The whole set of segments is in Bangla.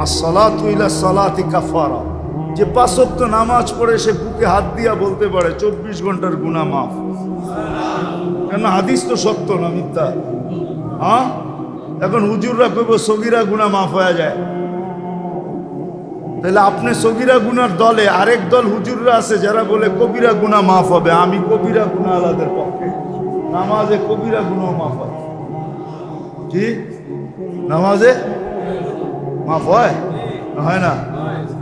আর সলাত ইলা সলাতি কাফারা। যে পাঁচক্ত নামাজ পড়ে সে বুকে হাত দিয়া বলতে পারে, চব্বিশ ঘণ্টার গুণা মাফ। কেন হাদিস তো সত্য না মিথ্যা? হ্যাঁ? এখন হুজুররা কইব, সগিরা গুণা মাফ হয়ে যায়। তাহলে আপনি সগিরা গুনার দলে আরেক দল হুজুররা আছে, যারা বলে, কবিরা গুণা মাফ হবে। আমি কবিরা গুণা আলাদের পক্ষে। নামাজে কবিরা গুণাও মাফ হয়। কি? নামাজে মাফ হয়? হয় না?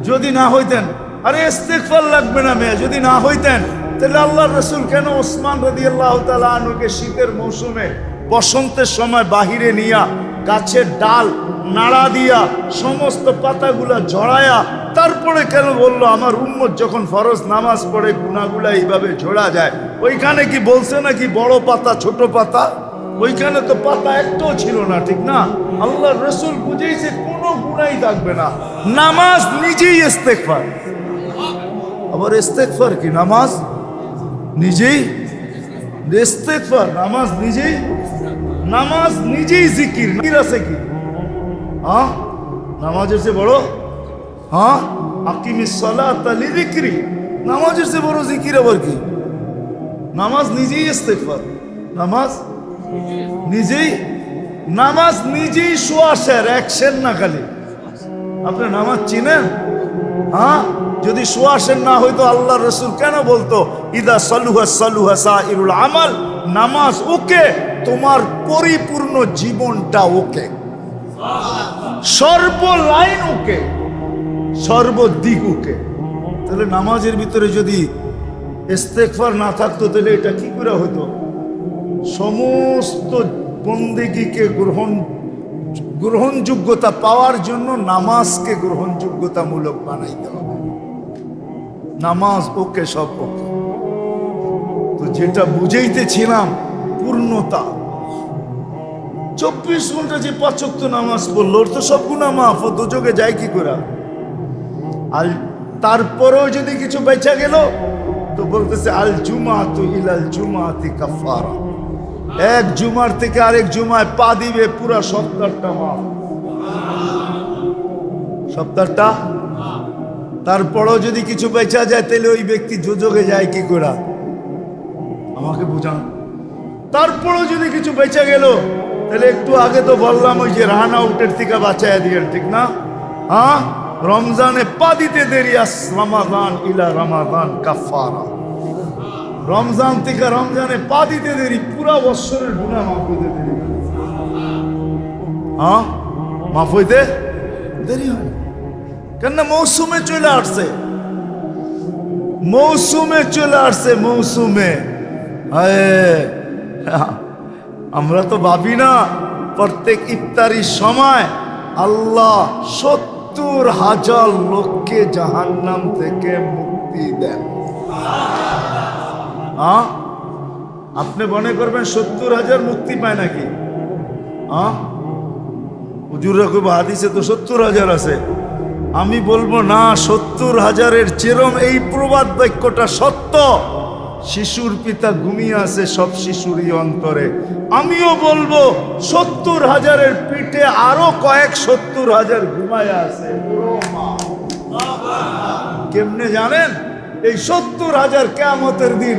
যদি না হইতেন, আরে ইস্তেগফার লাগবে না মেয়ে, যদি না হইতেন, তাহলে আল্লাহ রসুল কেন ওসমান রদি আল্লাহ তালুকে শীতের মৌসুমে বসন্তের সময় বাহিরে নিয়া, গাছের ডাল নাড়া দিয়া, সমস্ত পাতাগুলা ঝরায়া, তারপরে কেন বলল, আমার উম্মত যখন ফরজ নামাজ পড়ে গুনাগুলা এইভাবে ঝোড়া যায়। ওইখানে কি বলছে নাকি বড় পাতা, ছোট পাতা? ওইখানে তো পাতা একটাও ছিল না, ঠিক না? আল্লাহ রসুল বুঝেইছে গুণাই থাকবে না। নামাজ নিজেই ইস্তেকফার আবার ইস্তেকফার কি? নামাজ নিজেই ইস্তেকফার নামাজ নিজেই নামাজ নিজেই জিকির। নির আছে কি? হ্যাঁ? নামাজের চেয়ে বড় হ্যাঁ? আকিমি সালাত লিযিকরি। নামাজের চেয়ে বড় জিকির আবার কি? নামাজ নিজেই ইস্তেকফার নামাজ নিজেই নামাজ নিজেই সোয়াশের একশের না খালি। আপনি নামাজ চিনেন? হ্যাঁ? যদি সোয়াশের না হইতো আল্লাহ রসুল কেন বলতো, ইদা সালুহা সালুহা সাইরুল আমাল নামাজ ওকে, তোমার পরিপূর্ণ জীবনটা ওকে। সর্ব লাইন ওকে, সর্বদিক ওকে। তাহলে নামাজের ভিতরে যদি ইস্তেকফার না থাকতো, তাহলে এটা কি করে হতো সমস্ত বন্দেগীকে গ্রহণ, গ্রহণযোগ্যতা পাওয়ার জন্য নামাজকে গ্রহণযোগ্যতামূলক বানাইতে হবে। নামাজ ওকে সব ওকে তো যেটা বুঝাইতেছিলাম, পূর্ণতা। চব্বিশ ঘণ্টা যে পাচক নামাজ পড়ল, ওর তো সব গুণা মাফ, ও দুযোগে যায় কি করে? আর তারপরেও যদি কিছু বেচা গেল, তো বলতেছে, আল জুমা তো ইলাল জুমাতি কাফারা এক জুমার থেকে আরেক জুমায় পা দিবে পুরা সপ্তাহটা মাফ সপ্তাহটা? তারপরেও যদি কিছু বেচা যায়, তাহলে ওই ব্যক্তি যোজকে যায় কি করে? আমাকে বোঝান। তারপরেও যদি কিছু বেচা গেল, তাহলে একটু আগে তো বললাম ওই যে রান আউটের থেকে বাঁচায় দিলেন ঠিক না? হ্যাঁ? রমজানে পা দিতে দেরি আস রমাদান ইলা রমাদান কাফারা রমজান থেকে রমজানে পা দিতে দেরি, পুরা বৎসরের গুণা মাফ হইতে দেরি। হ্যাঁ? মাফ হইতে দেরি হয়। কেন মৌসুমে চলে আসছে। মৌসুমে চলে আসছে, মৌসুমে। আমরা তো ভাবি না, প্রত্যেক ইফতারির সময় আল্লাহ সত্তর হাজার লোককে জাহান্নাম থেকে মুক্তি দেন। হ্যাঁ আপনি মনে করবেন সত্তর হাজার মুক্তি পায় নাকি? হ্যাঁ হুজুররা খুব হাদিসে তো সত্তর হাজার আছে। আমি বলব না, সত্তর হাজারের চেরম এই প্রবাদ বাক্যটা সত্য। শিশুর পিতা ঘুমিয়ে আছে সব শিশুরই অন্তরে। আমিও বলব, সত্তর হাজারের পিঠে আরও কয়েক সত্তর হাজার ঘুমায় আছে। কেমনে জানেন? এই সত্তর হাজার কেমতের দিন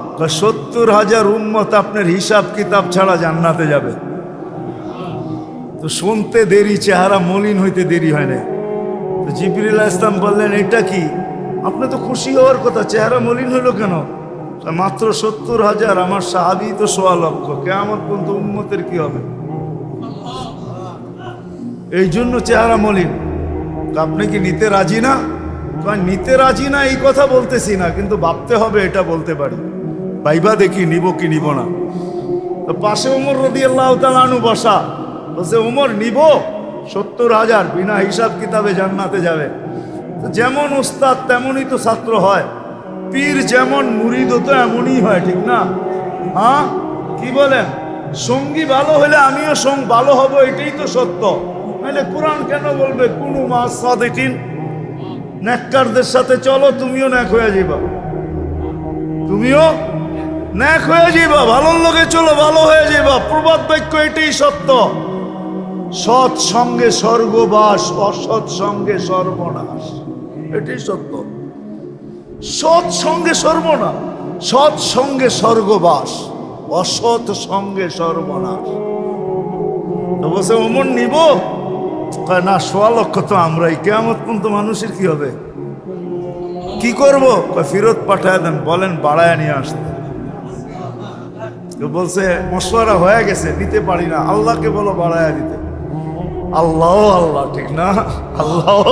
সত্তর হাজার উন্মত আপনার হিসাব কিতাব ছাড়া জান্নাতে যাবে। তো শুনতে দেরি, চেহারা মলিন হইতে দেরি হয় না তো জিবরিল ইসলাম বললেন, এটা কি? আপনি তো খুশি হওয়ার কথা, চেহারা মলিন হলো কেন? মাত্র সত্তর হাজার, আমার সাহাবি তো সোয়া লক্ষ কেমন পর্যন্ত উন্মতের কি হবে? এই জন্য চেহারা মলিন। আপনি কি নিতে রাজি না? নিতে রাজি না, এই কথা বলতেছি না, কিন্তু ভাবতে হবে, এটা বলতে পারি। ভাইবা দেখি, নিব কি নিব না। পাশে উমর রদি আল্লাহ তালু বসা। বলছে, উমর, নিব। সত্তর হাজার, বিনা হিসাব কিতাবে জান্নাতে যাবে। যেমন ওস্তাদ তেমনই তো ছাত্র হয়। পীর যেমন মুরিদ তো এমনই হয়, ঠিক না? হ্যাঁ? কি বলেন? সঙ্গী ভালো হলে আমিও সঙ্গ ভালো হব, এটাই তো সত্য। নাহলে কোরআন কেন বলবে? কোনো মাস সাদেকিন। নেককারদের সাথে চলো, তুমিও ন্যাক হয়ে যাবা তুমিও ন্যাক হয়ে যাবা ভালোর লোকে চলো, ভালো হয়ে যাবা প্রবাদ বাক্য এটাই সত্য। সৎ সঙ্গে স্বর্গবাস, অসৎ সঙ্গে সর্বনাশ। এটাই সত্য। সৎ সঙ্গে সর্বনাশ, সৎ সঙ্গে স্বর্গবাস, অসৎ সঙ্গে সর্বনাশ। বলছে অমন নিব? না সোয়া লক্ষ তো আমরাই কেমন পর্যন্ত মানুষের কি হবে? কি করব? ফেরত পাঠায় দেন, বলেন, বাড়ায় নিয়ে আসতে। তো বলছে মশওয়ারা হয়ে গেছে নিতে পারি না। আল্লাহকে বলো বাড়ায় দিতে। আল্লাহ আল্লাহ, ঠিক না? আল্লাহ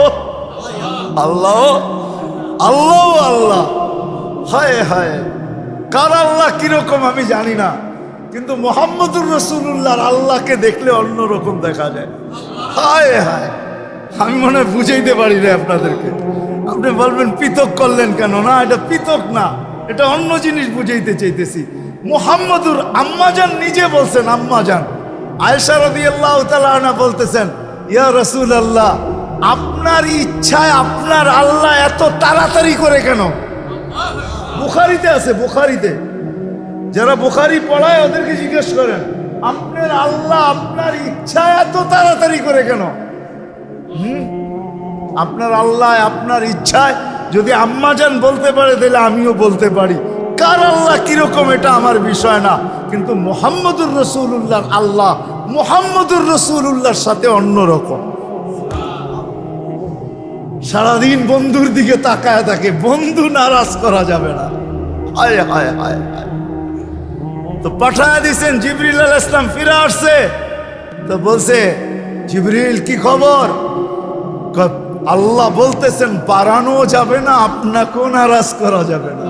আল্লাহ আল্লাহ আল্লাহ। হায় হায়। কার আল্লাহ কীরকম আমি জানি না। কিন্তু মোহাম্মদুর রসুল্লাহর আল্লাহকে দেখলে অন্যরকম দেখা যায়। হায় হায়। আমি মনে হয় বুঝাইতে পারি না আপনাদেরকে। আপনি বলবেন, পৃথক করলেন কেন? না, এটা পৃথক না। এটা অন্য জিনিস বুঝাইতে চাইতেছি। মোহাম্মদুর আম্মাজান নিজে বলছেন আম্মাজান আয়সা রদি আল্লাহ তালা বলতেছেন, ইয়া রসুল আল্লাহ আপনার ইচ্ছায় আপনার আল্লাহ এত তাড়াতাড়ি করে কেন? বুখারিতে আছে, বুখারিতে। যারা বুখারি পড়ায় ওদেরকে জিজ্ঞেস করেন, আপনার আল্লাহ আপনার ইচ্ছা এত তাড়াতাড়ি করে কেন? হুম? আপনার আল্লাহ আপনার ইচ্ছায় যদি আম্মাজান বলতে পারে, তাহলে আমিও বলতে পারি। কার আল্লাহ কীরকম এটা আমার বিষয় না। কিন্তু মোহাম্মদুর রসুল্লাহর আল্লাহ মোহাম্মদুর রসুল্লাহর সাথে অন্যরকম। সারাদিন বন্ধুর দিকে তাকায় থাকে, বন্ধু নারাজ করা যাবে না। হায় হায় হায় হায়। তো পাঠায় দিছেন, জিবরিল আল ইসলাম ফিরে আসছে। তো বলছে, জিবরিল, কি খবর? আল্লাহ বলতেছেন, বাড়ানো যাবে না, আপনাকেও নারাজ করা যাবে না।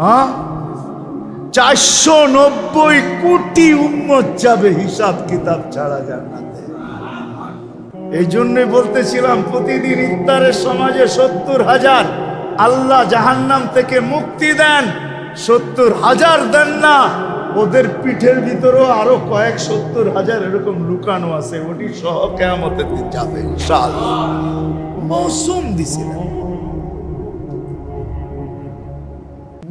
হ্যাঁ? চারশো নব্বই কোটি উম্মত যাবে হিসাব কিতাব ছাড়া জান্নাতে। এই জন্যই বলতেছিলাম, প্রতিদিন ইফতারের সমাজে সত্তর হাজার। আল্লাহ জাহান্নাম থেকে মুক্তি দেন, সত্তর হাজার দেন না। ওদের পিঠের ভিতরেও আরও কয়েক সত্তর হাজার এরকম লুকানো আছে। ওটি সহ কেমতে যাবে মৌসুম দিছিলেন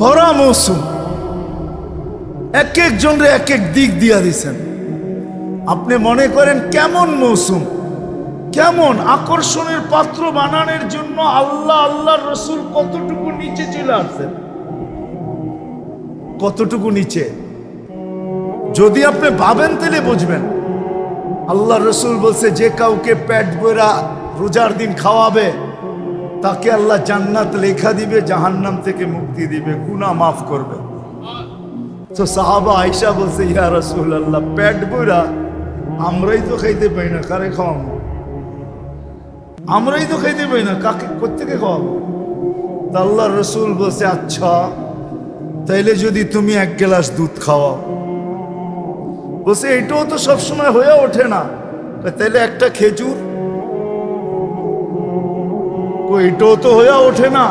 ভরা মৌসুম। এক একজনরে এক এক দিক দিয়া দিছেন। আপনি মনে করেন কেমন মৌসুম? কেমন আকর্ষণের পাত্র বানানোর জন্য আল্লাহ, আল্লাহর রসুল কতটুকু নিচে চলে আসছেন? কতটুকু নিচে? যদি আপনি ভাবেন তাহলে বুঝবেন। আল্লাহ রসুল বলছে, যে কাউকে পেট বইরা রোজার দিন খাওয়াবে তাকে আল্লাহ জান্নাত লেখা দিবে, জাহান্নাম থেকে মুক্তি দিবে, গুনাহ মাফ করবে। তো সাহাবা আইসা বলছে, ইয়া রসুল আল্লাহ পেট বইরা আমরাই তো খাইতে পাই না, কারে খাওয়াবো? আমরাই তো খাইতে পাই না, কাকে কোথেকে খাওয়াবো? তা আল্লাহ রসুল বলছে আচ্ছা তাইলে যদি তুমি এক গ্লাস দুধ খাওয়াও। বলছে, এটাও তো সবসময় হয়ে ওঠে না। তাইলে একটা খেজুর কই, এটাও তো হয়ে ওঠে না।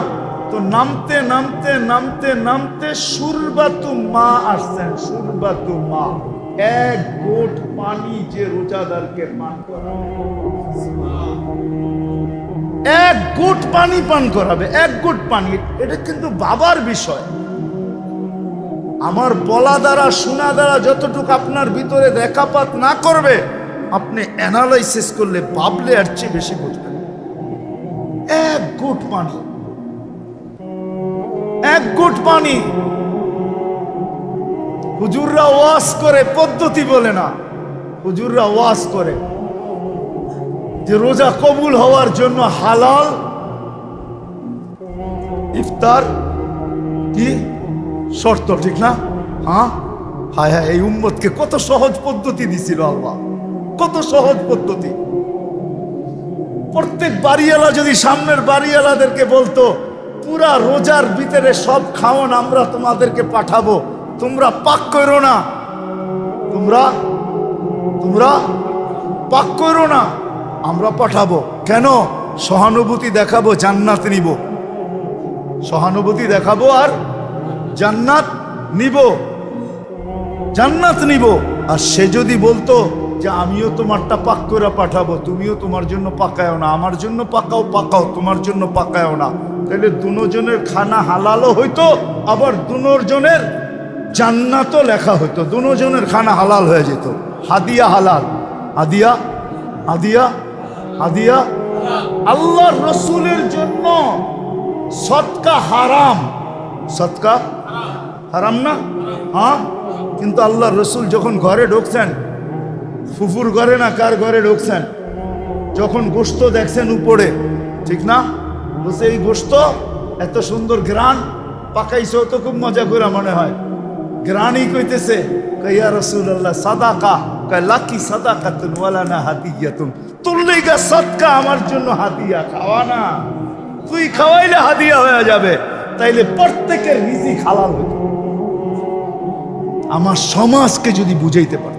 তো নামতে নামতে নামতে নামতে সুরবাতু মা আসছেন সুরবাতু মা। এক গোট পানি যে রোজাদারকে পান এক গোট পানি পান করাবে এক গোট পানি। এটা কিন্তু বাবার বিষয়। আমার বলা দ্বারা শোনা দ্বারা যতটুকু আপনার ভিতরে রেখাপাত না করবে আপনি অ্যানালাইসিস করলে ভাবলে আর চেয়ে বেশি বুঝবেন। এক গুট পানি। এক গুট পানি। হুজুররা ওয়াজ করে, পদ্ধতি বলে না। হুজুররা ওয়াজ করে যে রোজা কবুল হওয়ার জন্য হালাল, ইফতার কি? শর্ত, ঠিক না? হ্যাঁ? হায় হায়, এই উম্মতকে কত সহজ পদ্ধতি দিছিল আল্লাহ। কত সহজ পদ্ধতি। প্রত্যেক বাড়িওয়ালা যদি সামনের বাড়িওয়ালাদেরকে বলতো, পুরা রোজার ভিতরে সব খাওয়ান আমরা তোমাদেরকে পাঠাবো। তোমরা পাক করো না। তোমরা তোমরা পাক করো না, আমরা পাঠাবো। কেন? সহানুভূতি দেখাবো, জান্নাত নিব। সহানুভূতি দেখাবো আর জান্নাত নিব। জান্নাত নিব। আর সে যদি বলতো যে আমিও তোমারটা পাক করে পাঠাবো, তুমিও তোমার জন্য পাকায়ও না। আমার জন্য পাকাও পাকাও, তোমার জন্য পাকায়ও না। তাহলে দুজনের খানা হালালও হইতো, আবার দুজনের জান্নাতও লেখা হইতো। দুজনের খানা হালাল হয়ে যেত। হাদিয়া হালাল। হাদিয়া? হাদিয়া? হাদিয়া? আল্লাহ রসুলের জন্য সৎকা হারাম। সৎকা হারাম না? হ্যাঁ? কিন্তু আল্লাহ রসুল যখন ঘরে ঢুকছেন ফুফুর ঘরে না কার ঘরে ঢুকছেন? যখন গোস্ত দেখছেন উপরে, ঠিক না? বলছে এই গোস্ত এত সুন্দর গ্রান পাকাইছেও তো খুব মজা করে মনে হয়। গ্রানই কইতেছে রসুল আল্লাহ সাদাকা? কয়, লাকি সাদাকা তুন ওয়ালা না হাতিয়া তুম তুললেগা সৎকা আমার জন্য হাতিয়া খাওয়া না। তুই খাওয়াইলে হাদিয়া হয়ে যাবে, তাইলে প্রত্যেকের রিজিক হালাল হইত। আমার সমাজকে যদি বুঝাইতে পারতাম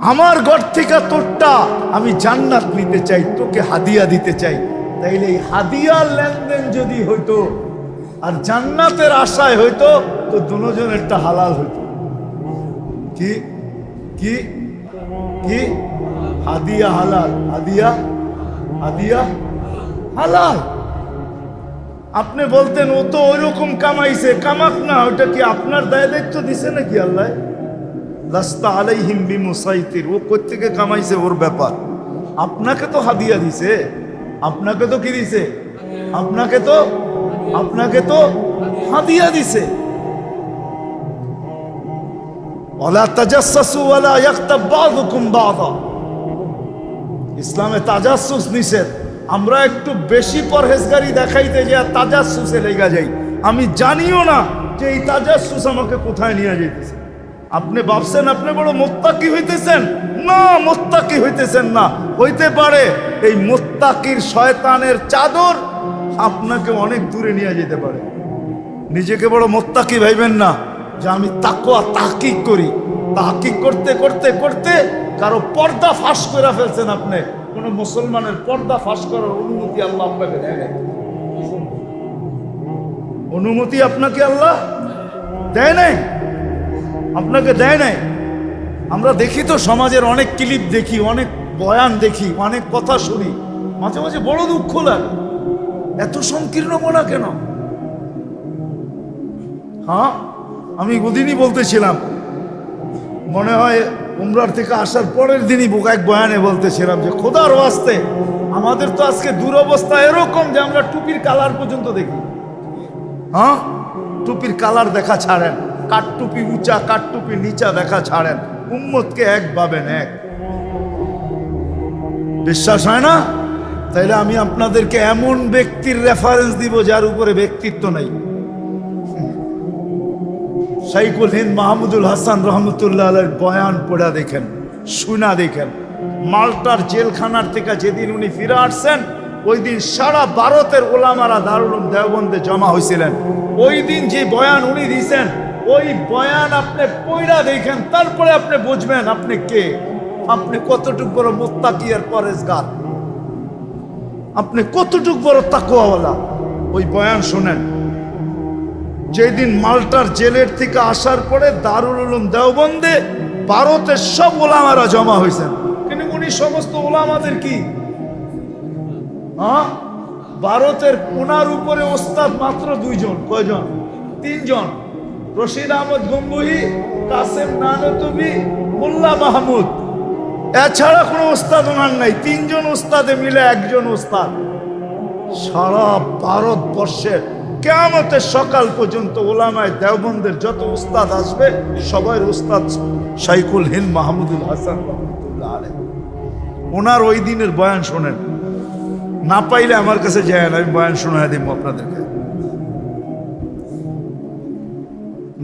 আমার ঘর থেকে তোরটা আমি জান্নাত নিতে চাই, তোকে হাদিয়া দিতে চাই। তাইলে এই হাদিয়ার লেনদেন যদি হইতো, আর জান্নাতের আশায় হইতো, তো দুজনেরটা হালাল হইতো। কি? কি? কি? হাদিয়া হালাল। হাদিয়া? হাদিয়া? হালাল। আপনি বলতেন, ও তো ওইরকম কামাইছে, কামাক না ওটা কি আপনার দায় দায়িত্ব দিছে নাকি আল্লাহ? লাস্তা আলাইহিম বিমুসাইতির ও কোত্থেকে কামাইছে ওর ব্যাপার আপনাকে তো হাদিয়া দিছে আপনাকে তো কি দিছে আপনাকে তো আপনাকে তো হাদিয়া দিছে ওলা তাজাসসু ওয়ালা ইয়াগতাব বাযুকুম বাযা ইসলামে তাজাসসুস নিষেধ আমরা একটু বেশি পরহেজগারি দেখাইতে যে তাজাসসুসে লেগা যাই আমি জানিও না যে এই তাজাসসুস আমাকে কোথায় নিয়ে যাইতেছে। আপনি ভাবছেন আপনি বড় মোত্তাকি হইতেছেন? না, মোত্তাকি হইতেছেন না। হইতে পারে এই মোত্তাকির শয়তানের চাদর আপনাকে অনেক দূরে নিয়ে যেতে পারে। নিজেকে বড় মোত্তাকি ভাইবেন না যে আমি তাকুয়া তাহকিক করি। তাহকিক করতে করতে করতে কারও পর্দা ফাঁস করে ফেলছেন আপনি। কোন মুসলমানের পর্দা ফাঁস করার অনুমতি আল্লাহ আপনাকে দেয় নাই। অনুমতি আপনাকে আল্লাহ দেয় নাই? আপনাকে দেয় নাই? আমরা দেখি তো সমাজের অনেক ক্লিপ দেখি, অনেক বয়ান দেখি, অনেক কথা শুনি। মাঝে মাঝে বড় দুঃখ লাগে। এত সংকীর্ণ মনা কেন? হ্যাঁ আমি ওদিনই বলতেছিলাম। মনে হয় উমরার থেকে আসার পরের দিনই এক বয়ানে বলতেছিলাম যে, খোদার ওয়াস্তে, আমাদের তো আজকে দুরবস্থা এরকম যে আমরা টুপির কালার পর্যন্ত দেখি। হ্যাঁ টুপির কালার দেখা ছাড়েন। কাঠ টুপি উঁচা কাঠ টুপি নিচা দেখা ছাড়েন। উম্মতকে এক পাবেন এক বিশ্বাস হয় না? তাইলে আমি আপনাদেরকে এমন ব্যক্তির রেফারেন্স দিব যার উপরে ব্যক্তিত্ব নাই। সাইকুল হিন্দ মাহমুদুল হাসান রহমতুল্লাহ আলের বয়ান পড়া দেখেন, শুনা দেখেন। মাল্টার জেলখানার থেকে যেদিন উনি ফিরে আসছেন, ওই দিন সারা ভারতের ওলামারা দারুল দেওবন্দে জমা হয়েছিলেন ওই দিন যে বয়ান উনি দিয়েছেন ওই বয়ান আপনি পয়রা দেখেন, তারপরে আপনি বুঝবেন আপনি কে। আপনি কতটুক বড় মোত্তাকি আর পরেজগার আপনি কতটুক বড় তাকুয়াওয়ালা ওই বয়ান শোনেন, যেদিন মাল্টার জেলের থেকে আসার পরে দারুল উলুম দেওবন্দে ভারতের সব ওলামারা জমা হয়েছেন কিন্তু উনি সমস্ত ওলামাদের কি? হ্যাঁ ভারতের ওনার উপরে ওস্তাদ মাত্র দুইজন, কয়জন? তিনজন। রশিদ আহমদ গম্বুহি, কাসেম নানতবি মোল্লা মাহমুদ। এছাড়া কোনো ওস্তাদ ওনার নাই, তিনজন ওস্তাদে মিলে একজন ওস্তাদ। সারা ভারতবর্ষের কেমতের সকাল পর্যন্ত ওলামায় দেওবন্দের যত উস্তাদ আসবে, সবাই উস্তাদ শাইকুল হিন্দ মাহমুদুল হাসান রহমতুল্লাহ আলাই ওনার ওই দিনের বয়ান শোনেন। না পাইলে আমার কাছে যায় না, আমি বয়ান শোনায় দিব আপনাদেরকে।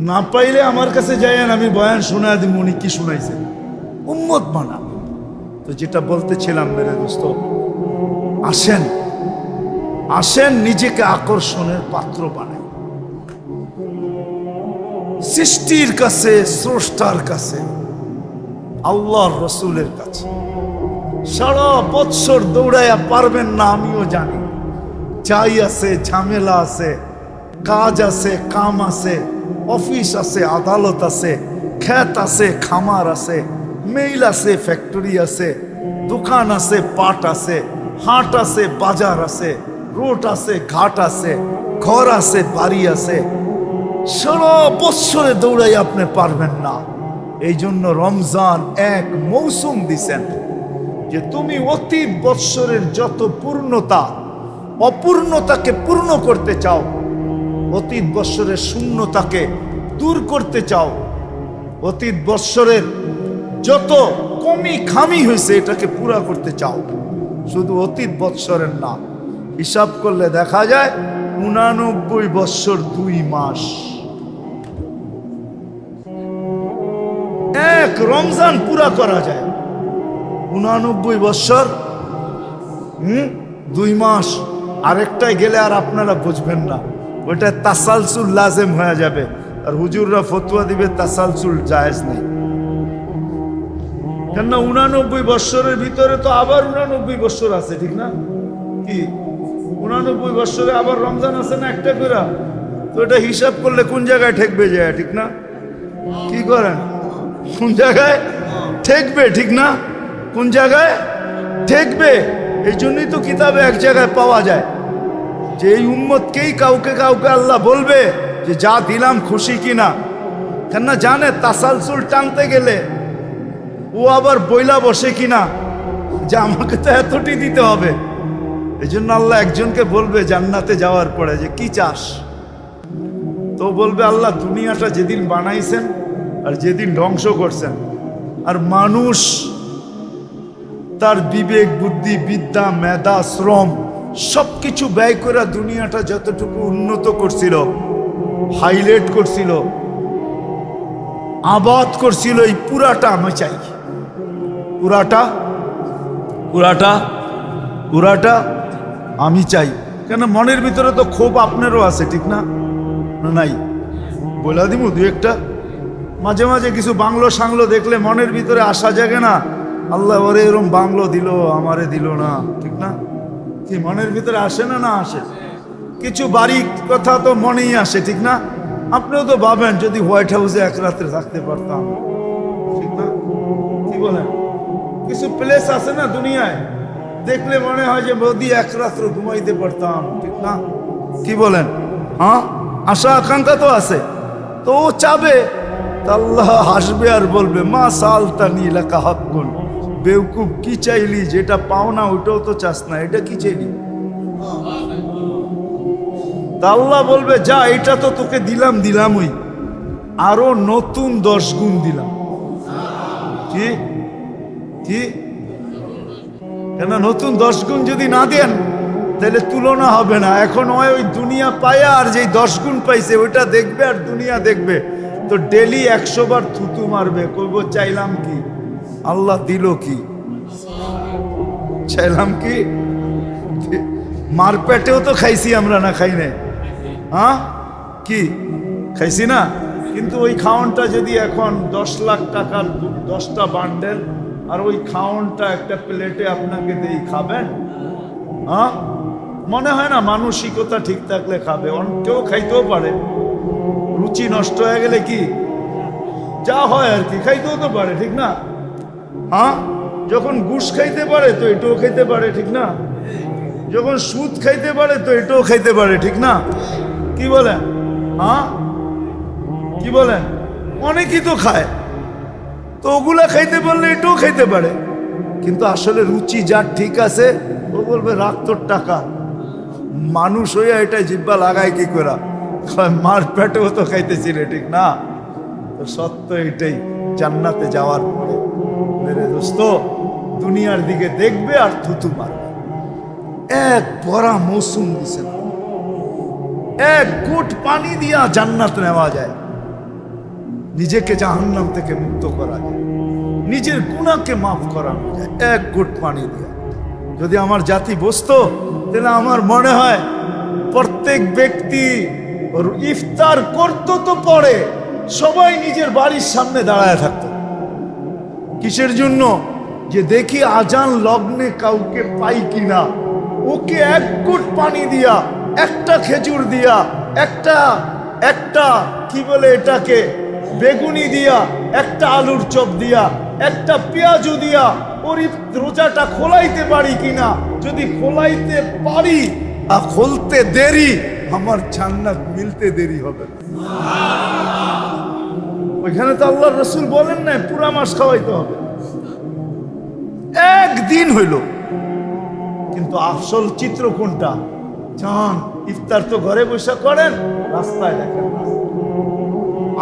না পাইলে আমার কাছে যায় আমি বয়ান শোনায় দিব, উনি কি শুনাইছেন উম্মত মানা তো যেটা বলতেছিলাম, মেরে দোস্ত, আসেন আসেন, নিজেকে আকর্ষণের পাত্র বানাই। সৃষ্টির কাছে, স্রষ্টার কাছে, আল্লাহর রসুলের কাছে। সারা বৎসর দৌড়াইয়া পারবেন না, আমিও জানি। চাই আছে, ঝামেলা আছে, কাজ আছে, কাম আছে অফিস আছে, আদালত আছে খ্যাত আছে, খামার আছে মেইল আছে ফ্যাক্টরি আছে, দোকান আছে, পাট আছে, হাট আছে, বাজার আছে, রোড আছে, ঘাট আছে, ঘর আছে, বাড়ি আছে। সারা বৎসরে দৌড়াই আপনি পারবেন না। এই জন্য রমজান এক মৌসুম দিছেন যে তুমি অতি বৎসরের যত পূর্ণতা, অপূর্ণতাকে পূর্ণ করতে চাও অতীত বৎসরের শূন্যতাকে দূর করতে চাও। অতীত বৎসরের যত কমি খামি হয়েছে এটাকে পুরা করতে চাও। শুধু অতীত বৎসরের না, হিসাব করলে দেখা যায় উনানব্বই বৎসর দুই মাস। এক রমজান পুরা করা যায়। উনানব্বই বৎসর, হুম, দুই মাস। আরেকটাই গেলে আর আপনারা বুঝবেন না। ওইটা তাসালসুল লাজেম হয়ে যাবে। আর হুজুররা ফতুয়া দিবে, তাসালসুল জায়েজ নেই। কেননা উনানব্বই বৎসরের ভিতরে তো আবার উনানব্বই বৎসর আছে, ঠিক না? কি? উনানব্বই বৎসরে আবার রমজান আছে না একটা করে? তো এটা হিসাব করলে কোন জায়গায় ঠেকবে যায়, ঠিক না? কি করেন? কোন জায়গায়? ঠেকবে, ঠিক না? কোন জায়গায়? ঠেকবে। এই জন্যই তো কিতাবে এক জায়গায় পাওয়া যায়। যে এই উম্মতকেই কাউকে কাউকে আল্লাহ বলবে যে যা দিলাম খুশি কিনা। কেননা জানে তাসালসুল টানতে গেলে ও আবার বইলা বসে কিনা, যে আমাকে তো এতটি দিতে হবে। এই জন্য আল্লাহ একজনকে বলবে জান্নাতে যাওয়ার পরে যে, কি চাস? তো বলবে, আল্লাহ দুনিয়াটা যেদিন বানাইছেন আর যেদিন ধ্বংস করছেন, আর মানুষ তার বিবেক, বুদ্ধি, বিদ্যা, মেধা, শ্রম সব কিছু ব্যয় করে দুনিয়াটা যতটুকু উন্নত করছিল হাইলাইট করছিল আবাদ করছিল এই পুরাটা আমি চাই। পুরাটা পুরাটা? পুরাটা আমি চাই। কেন মনের ভিতরে তো ক্ষোভ আপনারও আছে ঠিক না? নাই? বলে দিব দু একটা। মাঝে মাঝে কিছু বাংলো সাংলো দেখলে মনের ভিতরে আসা জাগে না আল্লাহ ওরে এরম বাংলো দিল আমারে দিল না ঠিক না? কি মনের ভিতরে আসে না না আসে। কিছু বাড়ি কথা তো মনেই আসে, ঠিক না? আপনিও তো ভাবেন, যদি হোয়াইট হাউসে এক রাত্রে থাকতে পারতাম। ঠিক না? কি বলেন? কিছু প্লেস আছে না দুনিয়ায়? দেখলে মনে হয় যে মোদি এক রাত্র ঘুমাইতে পারতাম, ঠিক না? কি বলেন? হ্যাঁ? আশা আকাঙ্ক্ষা তো আছে। তো ও চাবে আল্লাহ হাসবে আর বলবে, মা সাল তা নীলাকা হকুন বেউকুব, কি চাইলি? যেটা পাও না ওটাও তো চাস না। এটা কি চাইলি? তা আল্লাহ বলবে, যা, এটা তো তোকে দিলাম, দিলামই। আরও নতুন দশ গুণ দিলাম। কি? কি? কেন নতুন দশ গুণ যদি না দেন, তাহলে তুলনা হবে না। এখন ওই ওই দুনিয়া পায় আর যেই দশ গুণ পাইছে, ওইটা দেখবে আর দুনিয়া দেখবে। তো ডেলি একশো বার থুতু মারবে। কইব, চাইলাম কি? আল্লাহ দিল কি? চাইলাম কি? মার পেটেও তো খাইছি আমরা না, খাই নাই। হ্যাঁ? কি? খাইছি না? কিন্তু ওই খাওয়ানটা যদি এখন দশ লাখ টাকার দশটা বান্ডেল, আর ওই খাওয়ানটা একটা প্লেটে আপনাকে দিয়ে খাবেন? হ্যাঁ? মনে হয় না মানসিকতা ঠিক থাকলে খাবে। কেউ খাইতেও পারে। রুচি নষ্ট হয়ে গেলে কি? যা হয় আর কি, খাইতেও তো পারে, ঠিক না? হ্যাঁ? যখন গুস খাইতে পারে তো এটাও খাইতে পারে, ঠিক না? যখন সুদ খাইতে পারে তো এটাও খাইতে পারে, ঠিক না? কি বলেন? হ্যাঁ? কি বলেন? অনেকেই তো খায়। তো ওগুলা খাইতে পারলে এটাও খাইতে পারে। কিন্তু আসলে রুচি যার ঠিক আছে, ও বলবে, রাখ তোর টাকা। মানুষ হইয়া এটা জিব্বা লাগায় কি করা মার পেটেও তো খাইতেছি রে, ঠিক না? তো সত্য এটাই, জান্নাতে যাওয়ার পরে। মেরে দোস্ত, দুনিয়ার দিকে দেখবে আর থুতু মারবে। এক পরা মৌসুম দিছে না। এক গুট পানি দিয়া জান্নাত নেওয়া যায়। নিজেকে জাহান্নাম থেকে মুক্ত করা যায়। নিজের গুণাকে মাফ করানো যায়, এক গুট পানি দিয়া। যদি আমার জাতি বসতো, তাহলে আমার মনে হয় প্রত্যেক ব্যক্তি ইফতার করতো তো পরে সবাই নিজের বাড়ির সামনে দাঁড়ায় থাকতো। কিসের জন্য? যে দেখি আজান লগ্নে কাউকে পাই কিনা। ওকে এক গুট পানি দিয়া, একটা খেজুর দিয়া, একটা একটা, কি বলে এটাকে, বেগুনি দিয়া, একটা আলুর চপ দিয়া, একটা পেঁয়াজু দিয়া ওর রোজাটা খোলাইতে পারি কিনা? যদি খোলাইতে পারি, আর খুলতে দেরি, আমার জান্নাত মিলতে দেরি হবে না। ওইখানে তো আল্লাহ রসুল বলেন না পুরা মাস খাওয়াইতে হবে। একদিন হইল। কিন্তু আসল চিত্র কোনটা? যান ইফতার তো ঘরে বসে করেন, রাস্তায় দেখেন না।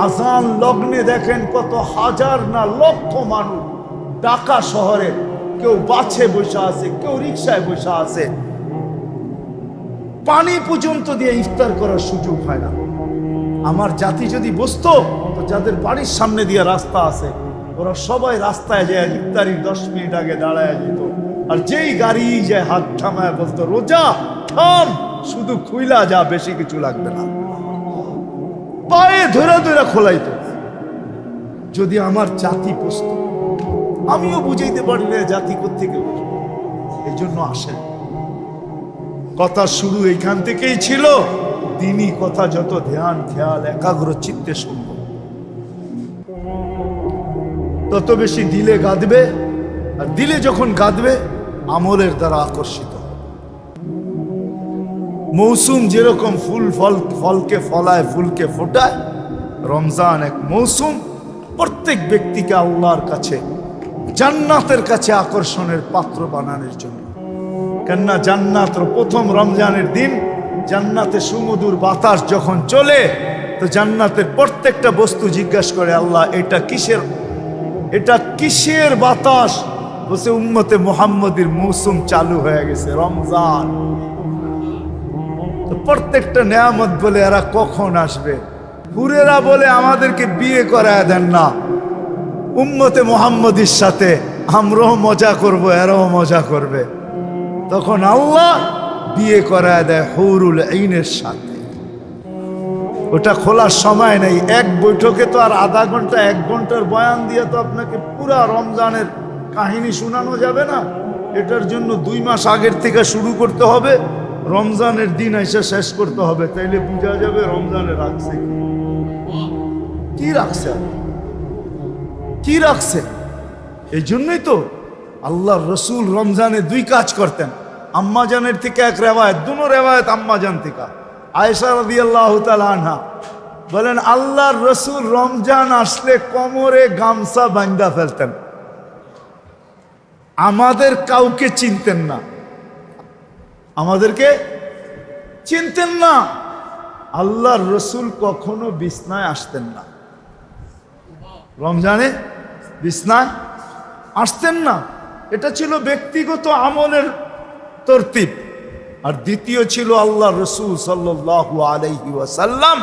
আজান লগ্নে দেখেন কত হাজার না লক্ষ মানুষ। ঢাকা শহরে কেউ বাছে বসে আছে, কেউ রিক্সায় বসে আছে। পানি পর্যন্ত দিয়ে ইফতার করার সুযোগ হয় না। আমার জাতি যদি বসতো যাদের বাড়ির সামনে দিয়ে রাস্তা আছে, ওরা সবাই রাস্তায় যায়, ইফতারির দশ মিনিট আগে দাঁড়ায় যেত। আর যেই গাড়ি যায়, হাত থামায় বলতো, রোজা, থাম, শুধু খুইলা যা, বেশি কিছু লাগবে না। পায়ে ধরে ধরে খোলাইতো। যদি আমার জাতি বসত, আমিও বুঝাইতে পারি না জাতি কোথেকে এই জন্য আসেন কথা শুরু এইখান থেকেই ছিল। দিনই কথা, যত ধ্যান, খেয়াল, একাগ্র চিত্তে শুনব। তত বেশি দিলে গাঁদবে, আর দিলে যখন গাঁদবে, আমলের দ্বারা আকর্ষিত। মৌসুম যেরকম ফুল ফল, ফলকে ফলায়, ফুলকে ফোটায়, রমজান এক মৌসুম। প্রত্যেক ব্যক্তিকে আল্লাহর কাছে, জান্নাতের কাছে আকর্ষণের পাত্র বানানোর জন্য। কেননা জান্নাত প্রথম রমজানের দিন। জান্নাতে সুমধুর বাতাস যখন চলে, তো জান্নাতের প্রত্যেকটা বস্তু জিজ্ঞাসা করে, আল্লাহ, এটা কিসের এটা কিসের বাতাস? বসে উম্মতে মোহাম্মদের মৌসুম চালু হয়ে গেছে, রমজান। প্রত্যেকটা নেয়ামত বলে এরা কখন আসবে? হুরেরা বলে, আমাদেরকে বিয়ে করায় দেন না। উম্মতে মোহাম্মদের সাথে আমরাও মজা করব, এরাও মজা করবে। তখন আল্লাহ বিয়ে করায় দেয় হৌরুল আইনের সাথে। ওটা খোলার সময় নেই। এক বৈঠকে তো আর আধা ঘণ্টা, এক ঘণ্টার বয়ান দিয়ে তো আপনাকে পুরা রমজানের কাহিনী শোনানো যাবে না। এটার জন্য দুই মাস আগের থেকে শুরু করতে হবে। রমজানের দিন এসে শেষ করতে হবে। তাইলে বোঝা যাবে রমজানে রাখছে কি। রাখছে? কি রাখছে? এই জন্যই তো আল্লাহর রসুল রমজানে দুই কাজ করতেন। আম্মাজানের থেকে এক রেওয়ায়ত, দুনো রেওয়ায়ত আম্মাজান থেকে। আয়েশা রদি আল্লাহ আনহা বলেন, আল্লাহর রসুল রমজান আসলে কোমরে গামছা বান্ধা ফেলতেন। আমাদের কাউকে চিনতেন না। আমাদেরকে চিনতেন না। আল্লাহর রসুল কখনো বিছনায় আসতেন না। রমজানে বিছনায় আসতেন না। এটা ছিল ব্যক্তিগত আমলের তরতিব। আর দ্বিতীয় ছিল আল্লাহ রসুল সাল্লাহ আলাইহি ওয়াসাল্লাম।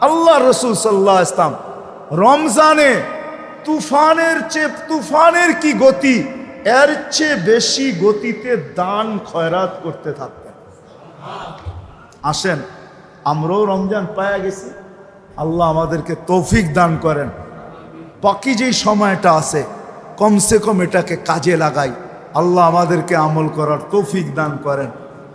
আল্লাহ রসুল সাল্লাহ ইসলাম রমজানে তুফানের চেয়ে, তুফানের কি গতি? এর চেয়ে বেশি গতিতে দান খয়রাত করতে থাকতেন। আসেন, আমরাও রমজান পায়া গেছি। আল্লাহ আমাদেরকে তৌফিক দান করেন। বাকি যেই সময়টা আছে, কমসে কম এটাকে কাজে লাগাই। আল্লাহ আমাদেরকে আমল করার তৌফিক দান করেন।